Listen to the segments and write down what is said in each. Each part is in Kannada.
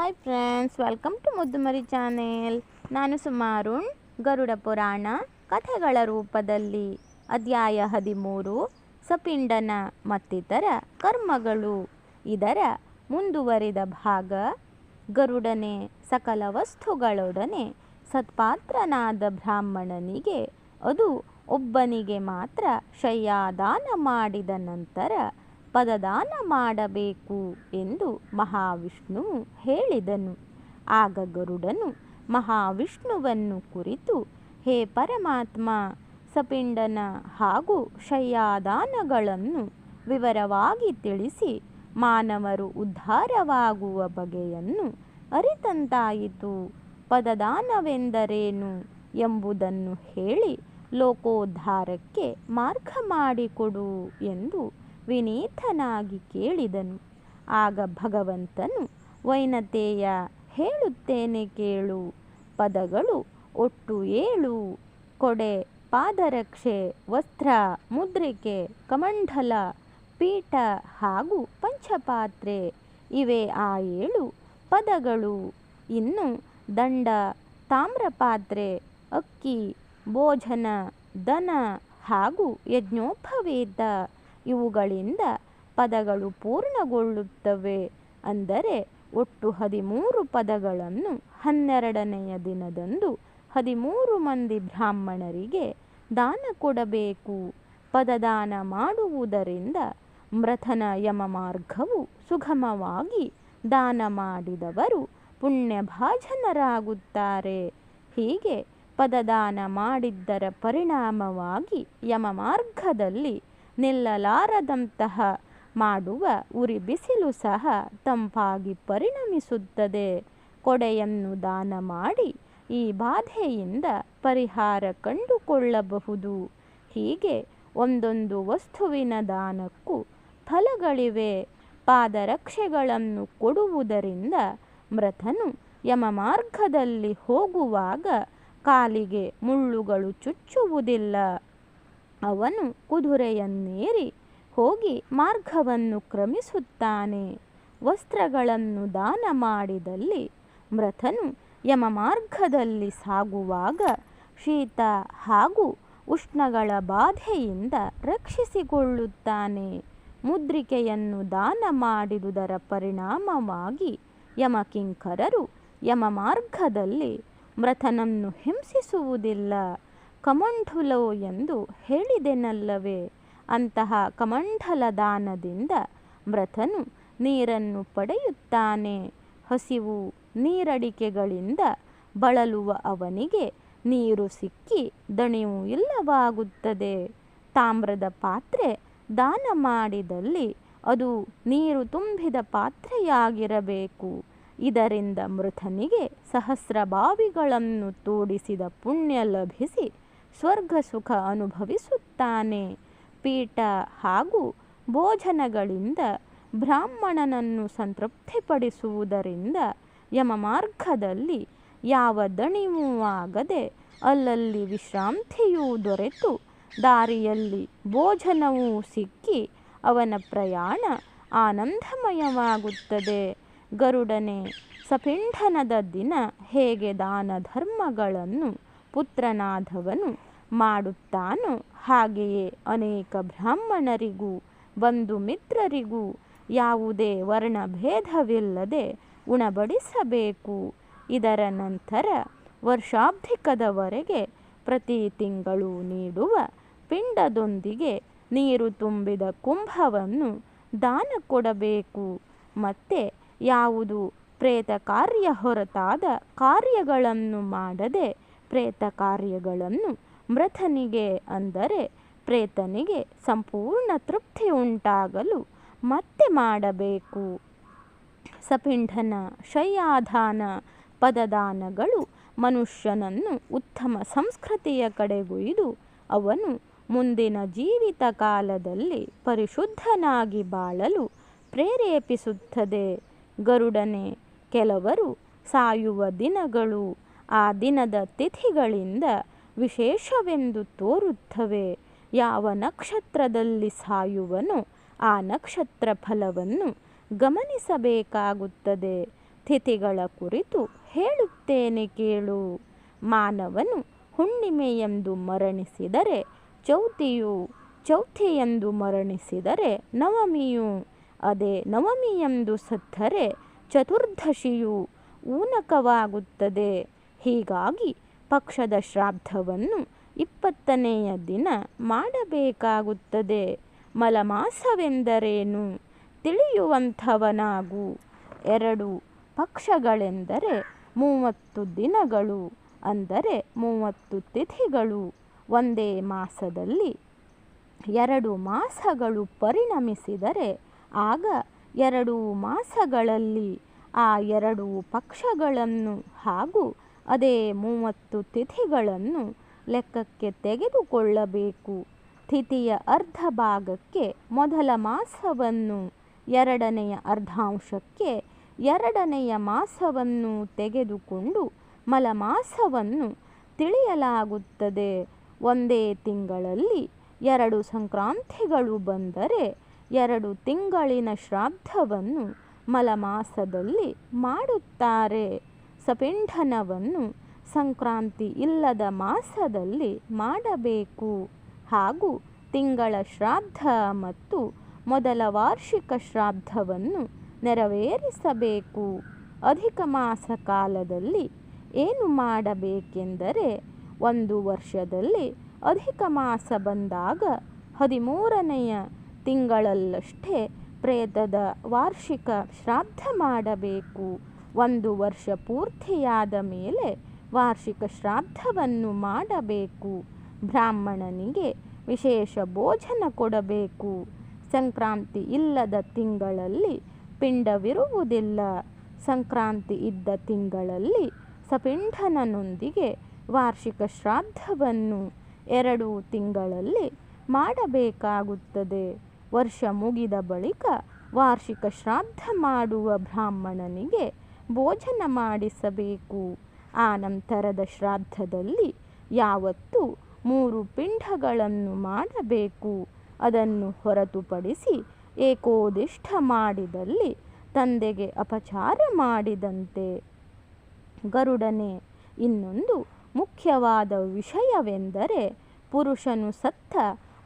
Hi friends welcome to Muddumari channel ನಾನು ಸುಮಾರುಣ್ ಗರುಡ ಪುರಾಣ ಕಥೆಗಳ ರೂಪದಲ್ಲಿ ಅಧ್ಯಾಯ ಹದಿಮೂರು, ಸಪಿಂಡನ ಮತ್ತಿತರ ಕರ್ಮಗಳು. ಇದರ ಮುಂದುವರಿದ ಭಾಗ ಗರುಡನೆ ಸಕಲ ವಸ್ತುಗಳೊಡನೆ ಸತ್ಪಾತ್ರನಾದ ಬ್ರಾಹ್ಮಣನಿಗೆ, ಅದು ಒಬ್ಬನಿಗೆ ಮಾತ್ರ ಶಯ್ಯಾದಾನ ಮಾಡಿದ ನಂತರ ಪದದಾನ ಮಾಡಬೇಕು ಎಂದು ಮಹಾವಿಷ್ಣುವು ಹೇಳಿದನು. ಆಗ ಗರುಡನು ಮಹಾವಿಷ್ಣುವನ್ನು ಕುರಿತು, ಹೇ ಪರಮಾತ್ಮ, ಸಪಿಂಡನ ಹಾಗೂ ಶಯ್ಯಾದಾನಗಳನ್ನು ವಿವರವಾಗಿ ತಿಳಿಸಿ, ಮಾನವರು ಉದ್ಧಾರವಾಗುವ ಬಗೆಯನ್ನು ಅರಿತಂತಾಯಿತು. ಪದದಾನವೆಂದರೇನು ಎಂಬುದನ್ನು ಹೇಳಿ ಲೋಕೋದ್ಧಾರಕ್ಕೆ ಮಾರ್ಗ ಮಾಡಿಕೊಡು ಎಂದು ವಿನೀತನಾಗಿ ಕೇಳಿದನು. ಆಗ ಭಗವಂತನು, ವೈನತೆಯ ಹೇಳುತ್ತೇನೆ ಕೇಳು, ಪದಗಳು ಒಟ್ಟು ಏಳು, ಕೊಡೆ, ಪಾದರಕ್ಷೆ, ವಸ್ತ್ರ, ಮುದ್ರಿಕೆ, ಕಮಂಡಲ, ಪೀಠ ಹಾಗೂ ಪಂಚಪಾತ್ರೆ, ಇವೆ ಆ ಏಳು ಪದಗಳು. ಇನ್ನು ದಂಡ, ತಾಮ್ರಪಾತ್ರೆ, ಅಕ್ಕಿ, ಭೋಜನ, ದನ ಹಾಗೂ ಯಜ್ಞೋಪವೇತ ಇವುಗಳಿಂದ ಪದಗಳು ಪೂರ್ಣಗೊಳ್ಳುತ್ತವೆ. ಅಂದರೆ ಒಟ್ಟು ಹದಿಮೂರು ಪದಗಳನ್ನು ಹನ್ನೆರಡನೆಯ ದಿನದಂದು ಹದಿಮೂರು ಮಂದಿ ಬ್ರಾಹ್ಮಣರಿಗೆ ದಾನ ಕೊಡಬೇಕು. ಪದದಾನ ಮಾಡುವುದರಿಂದ ಮೃತನ ಯಮ ಮಾರ್ಗವು ಸುಗಮವಾಗಿ ದಾನ ಮಾಡಿದವರು ಪುಣ್ಯಭಾಜನರಾಗುತ್ತಾರೆ. ಹೀಗೆ ಪದದಾನ ಮಾಡಿದ್ದರ ಪರಿಣಾಮವಾಗಿ ಯಮ ಮಾರ್ಗದಲ್ಲಿ ನಿಲ್ಲಲಾರದಂತಹ ಮಾಡುವ ಉರಿ ಬಿಸಿಲು ಸಹ ತಂಪಾಗಿ ಪರಿಣಮಿಸುತ್ತದೆ. ಕೊಡೆಯನ್ನು ದಾನ ಮಾಡಿ ಈ ಬಾಧೆಯಿಂದ ಪರಿಹಾರ ಕಂಡುಕೊಳ್ಳಬಹುದು. ಹೀಗೆ ಒಂದೊಂದು ವಸ್ತುವಿನ ದಾನಕ್ಕೂ ಫಲಗಳಿವೆ. ಪಾದರಕ್ಷೆಗಳನ್ನು ಕೊಡುವುದರಿಂದ ಮೃತನು ಯಮ ಮಾರ್ಗದಲ್ಲಿ ಹೋಗುವಾಗ ಕಾಲಿಗೆ ಮುಳ್ಳುಗಳು ಚುಚ್ಚುವುದಿಲ್ಲ. ಅವನು ಕುದುರೆಯನ್ನೇರಿ ಹೋಗಿ ಮಾರ್ಗವನ್ನು ಕ್ರಮಿಸುತ್ತಾನೆ. ವಸ್ತ್ರಗಳನ್ನು ದಾನ ಮಾಡಿದಲ್ಲಿ ಮೃತನು ಯಮ ಮಾರ್ಗದಲ್ಲಿ ಸಾಗುವಾಗ ಶೀತ ಹಾಗೂ ಉಷ್ಣಗಳ ಬಾಧೆಯಿಂದ ರಕ್ಷಿಸಿಕೊಳ್ಳುತ್ತಾನೆ. ಮುದ್ರಿಕೆಯನ್ನು ದಾನ ಮಾಡಿದುದರ ಪರಿಣಾಮವಾಗಿ ಯಮಕಿಂಕರರು ಯಮ ಮಾರ್ಗದಲ್ಲಿ ಮೃತನನ್ನು ಹಿಂಸಿಸುವುದಿಲ್ಲ. ಕಮಂಠುಲೋ ಎಂದು ಹೇಳಿದೆನಲ್ಲವೇ? ಅಂತಹ ಕಮಂಡಲ ದಾನದಿಂದ ಮೃತನು ನೀರನ್ನು ಪಡೆಯುತ್ತಾನೆ. ಹಸಿವು ನೀರಡಿಕೆಗಳಿಂದ ಬಳಲುವ ಅವನಿಗೆ ನೀರು ಸಿಕ್ಕಿ ದಣಿವು ಇಲ್ಲವಾಗುತ್ತದೆ. ತಾಮ್ರದ ಪಾತ್ರೆ ದಾನ ಮಾಡಿದಲ್ಲಿ ಅದು ನೀರು ತುಂಬಿದ ಪಾತ್ರೆಯಾಗಿರಬೇಕು. ಇದರಿಂದ ಮೃತನಿಗೆ ಸಹಸ್ರ ಬಾವಿಗಳನ್ನು ತೋಡಿಸಿದ ಪುಣ್ಯ ಲಭಿಸಿ ಸ್ವರ್ಗ ಸುಖ ಅನುಭವಿಸುತ್ತಾನೆ. ಪೀಠ ಹಾಗೂ ಭೋಜನಗಳಿಂದ ಬ್ರಾಹ್ಮಣನನ್ನು ಸಂತೃಪ್ತಿಪಡಿಸುವುದರಿಂದ ಯಮ ಮಾರ್ಗದಲ್ಲಿ ಯಾವ ದಣಿವೂ ಆಗದೆ ಅಲ್ಲಲ್ಲಿ ವಿಶ್ರಾಂತಿಯೂ ದೊರೆತು. ದಾರಿಯಲ್ಲಿ ಭೋಜನವೂ ಸಿಕ್ಕಿ ಅವನ ಪ್ರಯಾಣ ಆನಂದಮಯವಾಗುತ್ತದೆ. ಗರುಡನೆ, ಸಪಿಂಡನದ ದಿನ ಹೇಗೆ ದಾನ ಧರ್ಮಗಳನ್ನು ಪುತ್ರನಾದವನು ಮಾಡುತ್ತಾನೋ. ಹಾಗೆಯೇ ಅನೇಕ ಬ್ರಾಹ್ಮಣರಿಗೂ, ಬಂಧು ಮಿತ್ರರಿಗೂ ಯಾವುದೇ ವರ್ಣಭೇದವಿಲ್ಲದೆ ಉಣಬಡಿಸಬೇಕು. ಇದರ ನಂತರ ವರ್ಷಾಬ್ಧಿಕದವರೆಗೆ ಪ್ರತಿ ತಿಂಗಳು ನೀಡುವ ಪಿಂಡದೊಂದಿಗೆ ನೀರು ತುಂಬಿದ ಕುಂಭವನ್ನು ದಾನ ಕೊಡಬೇಕು. ಮತ್ತೆ ಯಾವುದು ಪ್ರೇತ ಕಾರ್ಯ ಹೊರತಾದ ಕಾರ್ಯಗಳನ್ನು ಮಾಡದೆ ಪ್ರೇತ ಕಾರ್ಯಗಳನ್ನು ಮೃತನಿಗೆ ಅಂದರೆ ಪ್ರೇತನಿಗೆ ಸಂಪೂರ್ಣ ತೃಪ್ತಿ ಉಂಟಾಗಲು ಮತ್ತೆ ಮಾಡಬೇಕು. ಸಪಿಂಡನ ಶಯ್ಯಾಧಾನ ಪದದಾನಗಳು ಮನುಷ್ಯನನ್ನು ಉತ್ತಮ ಸಂಸ್ಕೃತಿಯ ಕಡೆಗೊಯ್ದು ಅವನು ಮುಂದಿನ ಜೀವಿತ ಕಾಲದಲ್ಲಿ ಪರಿಶುದ್ಧನಾಗಿ ಬಾಳಲು ಪ್ರೇರೇಪಿಸುತ್ತದೆ. ಗರುಡನೆ, ಕೆಲವರು ಸಾಯುವ ದಿನಗಳು ಆ ದಿನದ ತಿಥಿಗಳಿಂದ ವಿಶೇಷವೆಂದು ತೋರುತ್ತವೆ. ಯಾವ ನಕ್ಷತ್ರದಲ್ಲಿ ಸಾಯುವನು ಆ ನಕ್ಷತ್ರ ಫಲವನ್ನು ಗಮನಿಸಬೇಕಾಗುತ್ತದೆ. ತಿಥಿಗಳ ಕುರಿತು ಹೇಳುತ್ತೇನೆ ಕೇಳು. ಮಾನವನು ಹುಣ್ಣಿಮೆಯೆಂದು ಮರಣಿಸಿದರೆ ಚೌತಿಯು, ಚೌತಿಯೆಂದು ಮರಣಿಸಿದರೆ ನವಮಿಯು, ಅದೇ ನವಮಿಯೆಂದು ಸತ್ತರೆ ಚತುರ್ದಶಿಯು ಊನಕವಾಗುತ್ತದೆ. ಹೀಗಾಗಿ ಪಕ್ಷದ ಶ್ರಾದ್ದವನ್ನು ಇಪ್ಪತ್ತನೆಯ ದಿನ ಮಾಡಬೇಕಾಗುತ್ತದೆ. ಮಲಮಾಸವೆಂದರೇನು? ತಿಳಿಯುವಂಥವನಾಗು. ಎರಡು ಪಕ್ಷಗಳೆಂದರೆ ಮೂವತ್ತು ದಿನಗಳು, ಅಂದರೆ ಮೂವತ್ತು ತಿಥಿಗಳು. ಒಂದೇ ಮಾಸದಲ್ಲಿ ಎರಡು ಮಾಸಗಳು ಪರಿಣಮಿಸಿದರೆ ಆಗ ಎರಡು ಮಾಸಗಳಲ್ಲಿ ಆ ಎರಡು ಪಕ್ಷಗಳನ್ನು ಹಾಗೂ ಅದೇ ಮೂವತ್ತು ತಿಥಿಗಳನ್ನು ಲೆಕ್ಕಕ್ಕೆ ತೆಗೆದುಕೊಳ್ಳಬೇಕು. ತಿಥಿಯ ಅರ್ಧ ಭಾಗಕ್ಕೆ ಮೊದಲ ಮಾಸವನ್ನು, ಎರಡನೆಯ ಅರ್ಧಾಂಶಕ್ಕೆ ಎರಡನೆಯ ಮಾಸವನ್ನು ತೆಗೆದುಕೊಂಡು ಮಲಮಾಸವನ್ನು ತಿಳಿಯಲಾಗುತ್ತದೆ. ಒಂದೇ ತಿಂಗಳಲ್ಲಿ ಎರಡು ಸಂಕ್ರಾಂತಿಗಳು ಬಂದರೆ ಎರಡು ತಿಂಗಳಿನ ಶ್ರಾದ್ದವನ್ನು ಮಲಮಾಸದಲ್ಲಿ ಮಾಡುತ್ತಾರೆ. ಸಪಿಂಡನವನ್ನು ಸಂಕ್ರಾಂತಿ ಇಲ್ಲದ ಮಾಸದಲ್ಲಿ ಮಾಡಬೇಕು. ಹಾಗೂ ತಿಂಗಳ ಶ್ರಾದ್ದ ಮತ್ತು ಮೊದಲ ವಾರ್ಷಿಕ ಶ್ರಾದ್ದವನ್ನು ನೆರವೇರಿಸಬೇಕು. ಅಧಿಕ ಮಾಸ ಕಾಲದಲ್ಲಿ ಏನು ಮಾಡಬೇಕೆಂದರೆ, ಒಂದು ವರ್ಷದಲ್ಲಿ ಅಧಿಕ ಮಾಸ ಬಂದಾಗ ಹದಿಮೂರನೆಯ ತಿಂಗಳಲ್ಲಷ್ಟೇ ಪ್ರೇತದ ವಾರ್ಷಿಕ ಶ್ರಾದ್ದ ಮಾಡಬೇಕು. ಒಂದು ವರ್ಷ ಪೂರ್ತಿಯಾದ ಮೇಲೆ ವಾರ್ಷಿಕ ಶ್ರಾದ್ದವನ್ನು ಮಾಡಬೇಕು. ಬ್ರಾಹ್ಮಣನಿಗೆ ವಿಶೇಷ ಭೋಜನ ಕೊಡಬೇಕು. ಸಂಕ್ರಾಂತಿ ಇಲ್ಲದ ತಿಂಗಳಲ್ಲಿ ಪಿಂಡವಿರುವುದಿಲ್ಲ. ಸಂಕ್ರಾಂತಿ ಇದ್ದ ತಿಂಗಳಲ್ಲಿ ಸಪಿಂಡನನೊಂದಿಗೆ ವಾರ್ಷಿಕ ಶ್ರಾದ್ದವನ್ನು ಎರಡು ತಿಂಗಳಲ್ಲಿ ಮಾಡಬೇಕಾಗುತ್ತದೆ. ವರ್ಷ ಮುಗಿದ ಬಳಿಕ ವಾರ್ಷಿಕ ಶ್ರಾದ್ದ ಮಾಡುವ ಬ್ರಾಹ್ಮಣನಿಗೆ ಭೋಜನ ಮಾಡಿಸಬೇಕು. ಆ ನಂತರದ ಶ್ರಾದ್ದದಲ್ಲಿ ಯಾವತ್ತು ಮೂರು ಪಿಂಡಗಳನ್ನು ಮಾಡಬೇಕು. ಅದನ್ನು ಹೊರತುಪಡಿಸಿ ಏಕೋದಿಷ್ಠ ಮಾಡಿದಲ್ಲಿ ತಂದೆಗೆ ಅಪಚಾರ ಮಾಡಿದಂತೆ. ಗರುಡನೆ, ಇನ್ನೊಂದು ಮುಖ್ಯವಾದ ವಿಷಯವೆಂದರೆ ಪುರುಷನು ಸತ್ತ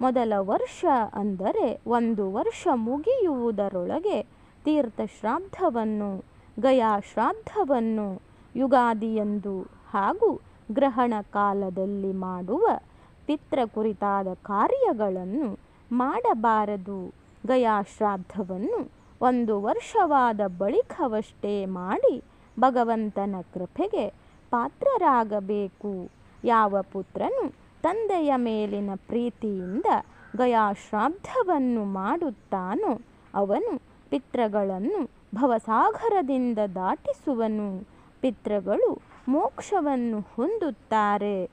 ಮೊದಲ ವರ್ಷ ಅಂದರೆ ಒಂದು ವರ್ಷ ಮುಗಿಯುವುದರೊಳಗೆ ತೀರ್ಥಶ್ರಾದ್ದವನ್ನು. ಗಯಾಶ್ರಾದ್ದವನ್ನು ಯುಗಾದಿಯಂದು ಹಾಗೂ ಗ್ರಹಣ ಕಾಲದಲ್ಲಿ ಮಾಡುವ ಪಿತೃ ಕುರಿತಾದ ಕಾರ್ಯಗಳನ್ನು ಮಾಡಬಾರದು. ಗಯಾ ಶ್ರಾದ್ದವನ್ನು ಒಂದು ವರ್ಷವಾದ ಬಳಿಕವಷ್ಟೇ ಮಾಡಿ ಭಗವಂತನ ಕೃಪೆಗೆ ಪಾತ್ರರಾಗಬೇಕು. ಯಾವ ಪುತ್ರನು ತಂದೆಯ ಮೇಲಿನ ಪ್ರೀತಿಯಿಂದ ಗಯಾಶ್ರಾದ್ದವನ್ನು ಮಾಡುತ್ತಾನೋ ಅವನು ಪಿತೃಗಳನ್ನು ಭವಸಾಗರದಿಂದ ದಾಟಿಸುವನು. ಪಿತೃಗಳು ಮೋಕ್ಷವನ್ನು ಹೊಂದುತ್ತಾರೆ.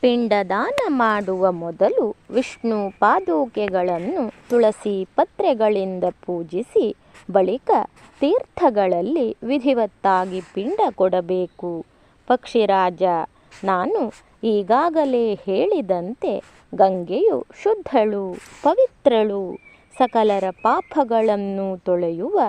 ಪಿಂಡದಾನ ಮಾಡುವ ಮೊದಲು ವಿಷ್ಣು ಪಾದುಕೆಗಳನ್ನು ತುಳಸಿ ಪತ್ರೆಗಳಿಂದ ಪೂಜಿಸಿ, ಬಳಿಕ ತೀರ್ಥಗಳಲ್ಲಿ ವಿಧಿವತ್ತಾಗಿ ಪಿಂಡ ಕೊಡಬೇಕು. ಪಕ್ಷಿರಾಜ, ನಾನು ಈಗಾಗಲೇ ಹೇಳಿದಂತೆ ಗಂಗೆಯು ಶುದ್ಧಳು, ಪವಿತ್ರಳು, ಸಕಲರ ಪಾಪಗಳನ್ನು ತೊಳೆಯುವ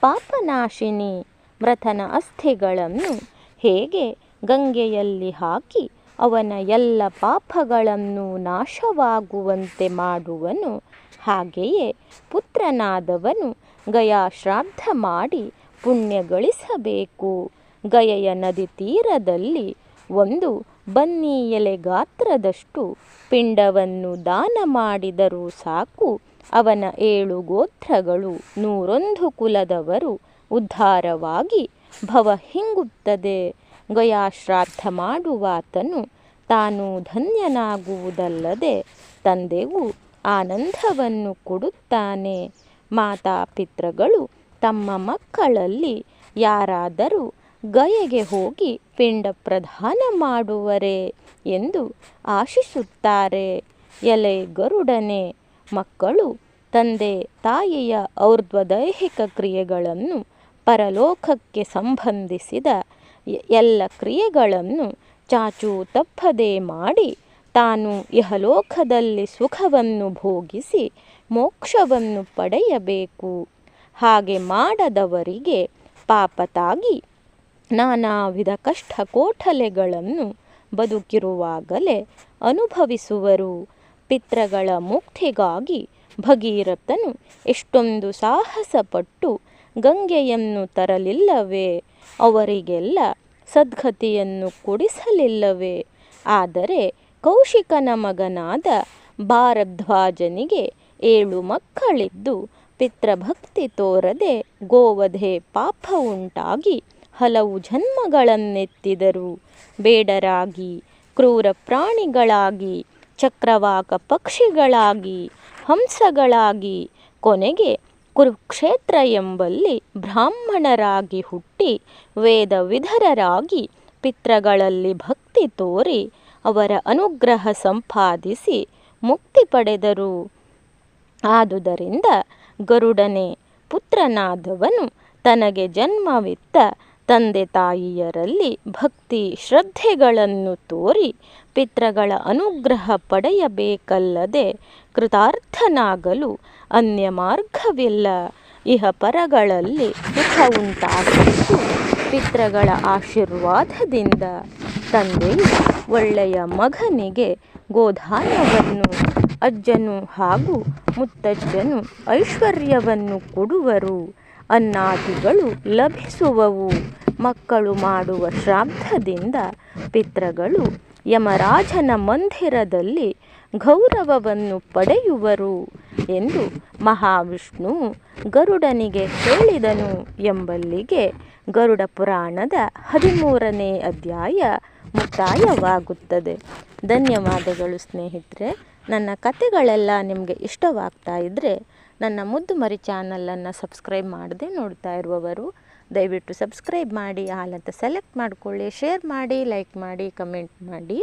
ಪಾಪನಾಶಿನಿ ಮೃತನ ಅಸ್ಥಿಗಳನ್ನು ಹೇಗೆ ಗಂಗೆಯಲ್ಲಿ ಹಾಕಿ ಅವನ ಎಲ್ಲ ಪಾಪಗಳನ್ನು ನಾಶವಾಗುವಂತೆ ಮಾಡುವನು? ಹಾಗೆಯೇ ಪುತ್ರನಾದವನು ಗಯಾ ಶ್ರಾದ್ದ ಮಾಡಿ ಪುಣ್ಯ ಗಳಿಸಬೇಕು. ಗಯೆಯ ನದಿ ತೀರದಲ್ಲಿ ಒಂದು ಬನ್ನಿ ಎಲೆ ಗಾತ್ರದಷ್ಟು ಪಿಂಡವನ್ನು ದಾನ ಮಾಡಿದರೂ ಸಾಕು. ಅವನ ಏಳು ಗೋತ್ರಗಳು ನೂರೊಂದು ಕುಲದವರು ಉದ್ಧಾರವಾಗಿ ಭವ ಹಿಂಗುತ್ತದೆ ಗಯಾಶ್ರಾದ್ಧ ಮಾಡುವಾತನು ತಾನು ಧನ್ಯನಾಗುವುದಲ್ಲದೆ ತಂದೆಗೂ ಆನಂದವನ್ನು ಕೊಡುತ್ತಾನೆ. ಮಾತಾಪಿತೃಗಳು ತಮ್ಮ ಮಕ್ಕಳಲ್ಲಿ ಯಾರಾದರೂ ಗಯೆಗೆ ಹೋಗಿ ಪಿಂಡ ಪ್ರಧಾನ ಮಾಡುವರೆ ಎಂದು ಆಶಿಸುತ್ತಾರೆ. ಎಲೆ ಗರುಡನೆ ಮಕ್ಕಳು, ತಂದೆ, ತಾಯಿಯ ಔರ್ಧ್ವದೈಹಿಕ ಕ್ರಿಯೆಗಳನ್ನು ಪರಲೋಕಕ್ಕೆ ಸಂಬಂಧಿಸಿದ ಎಲ್ಲ ಕ್ರಿಯೆಗಳನ್ನು ಚಾಚೂ ತಪ್ಪದೆ ಮಾಡಿ ತಾನು ಇಹಲೋಕದಲ್ಲಿ ಸುಖವನ್ನು ಭೋಗಿಸಿ ಮೋಕ್ಷವನ್ನು ಪಡೆಯಬೇಕು. ಹಾಗೆ ಮಾಡದವರಿಗೆ ಪಾಪತಾಗಿ ನಾನಾ ವಿಧ ಕಷ್ಟ ಕೋಠಲೆಗಳನ್ನು ಬದುಕಿರುವಾಗಲೇ ಅನುಭವಿಸುವರು. ಪಿತೃಗಳ ಮುಕ್ತಿಗಾಗಿ ಭಗೀರಥನು ಎಷ್ಟೊಂದು ಸಾಹಸಪಟ್ಟು ಗಂಗೆಯನ್ನು ತರಲಿಲ್ಲವೇ? ಅವರಿಗೆಲ್ಲ ಸದ್ಗತಿಯನ್ನು ಕೊಡಿಸಲಿಲ್ಲವೇ? ಆದರೆ ಕೌಶಿಕನ ಮಗನಾದ ಭಾರದ್ವಾಜನಿಗೆ ಏಳು ಮಕ್ಕಳಿದ್ದು ಪಿತೃಭಕ್ತಿ ತೋರದೆ ಗೋವಧೆ ಪಾಪ ಉಂಟಾಗಿ ಹಲವು ಜನ್ಮಗಳನ್ನೆತ್ತಿದರು. ಬೇಡರಾಗಿ, ಕ್ರೂರ ಪ್ರಾಣಿಗಳಾಗಿ ಚಕ್ರವಾಕ ಪಕ್ಷಿಗಳಾಗಿ, ಹಂಸಗಳಾಗಿ, ಕೊನೆಗೆ ಕುರುಕ್ಷೇತ್ರ ಎಂಬಲ್ಲಿ ಬ್ರಾಹ್ಮಣರಾಗಿ ಹುಟ್ಟಿ ವೇದ ವಿಧರರಾಗಿ ಪಿತೃಗಳಲ್ಲಿ ಭಕ್ತಿ ತೋರಿ ಅವರ ಅನುಗ್ರಹ ಸಂಪಾದಿಸಿ ಮುಕ್ತಿ ಪಡೆದರು. ಆದುದರಿಂದ ಗರುಡನೆ ಪುತ್ರನಾದವನು ತನಗೆ ಜನ್ಮವಿತ್ತ ತಂದೆ ತಾಯಿಯರಲ್ಲಿ ಭಕ್ತಿ ಶ್ರದ್ಧೆಗಳನ್ನು ತೋರಿ ಪಿತೃಗಳ ಅನುಗ್ರಹ ಪಡೆಯಬೇಕಲ್ಲದೆ ಕೃತಾರ್ಥನಾಗಲು ಅನ್ಯ ಮಾರ್ಗವಿಲ್ಲ. ಇಹ ಪರಗಳಲ್ಲಿ ಸುಖ ಉಂಟಾಗುವುದು ಪಿತೃಗಳ ಆಶೀರ್ವಾದದಿಂದ ತಂದೆಯು ಒಳ್ಳೆಯ ಮಗನಿಗೆ ಗೋಧಾನವನ್ನು ಅಜ್ಜನು ಹಾಗೂ ಮುತ್ತಜ್ಜನು ಐಶ್ವರ್ಯವನ್ನು ಕೊಡುವರು. ಅನ್ನಾದಿಗಳು ಲಭಿಸುವವು. ಮಕ್ಕಳು ಮಾಡುವ ಶ್ರಾದ್ದದಿಂದ ಪಿತೃಗಳು ಯಮರಾಜನ ಮಂದಿರದಲ್ಲಿ ಗೌರವವನ್ನು ಪಡೆಯುವರು ಎಂದು ಮಹಾವಿಷ್ಣು ಗರುಡನಿಗೆ ಹೇಳಿದನು ಎಂಬಲ್ಲಿಗೆ ಗರುಡ ಪುರಾಣದ ಹದಿಮೂರನೇ ಅಧ್ಯಾಯ ಮುಕ್ತಾಯವಾಗುತ್ತದೆ. ಧನ್ಯವಾದಗಳು ಸ್ನೇಹಿತರೆ. ನನ್ನ ಕತೆಗಳೆಲ್ಲ ನಿಮಗೆ ಇಷ್ಟವಾಗ್ತಾ ಇದ್ದರೆ ನನ್ನ ಮುದ್ದು ಮರಿ ಚಾನಲನ್ನು ಸಬ್ಸ್ಕ್ರೈಬ್ ಮಾಡದೆ ನೋಡ್ತಾ ಇರುವವರು, ದಯವಿಟ್ಟು ಸಬ್ಸ್ಕ್ರೈಬ್ ಮಾಡಿ ಹಾಲಂತ ಸೆಲೆಕ್ಟ್ ಮಾಡಿಕೊಳ್ಳಿ ಶೇರ್ ಮಾಡಿ ಲೈಕ್ ಮಾಡಿ ಕಮೆಂಟ್ ಮಾಡಿ.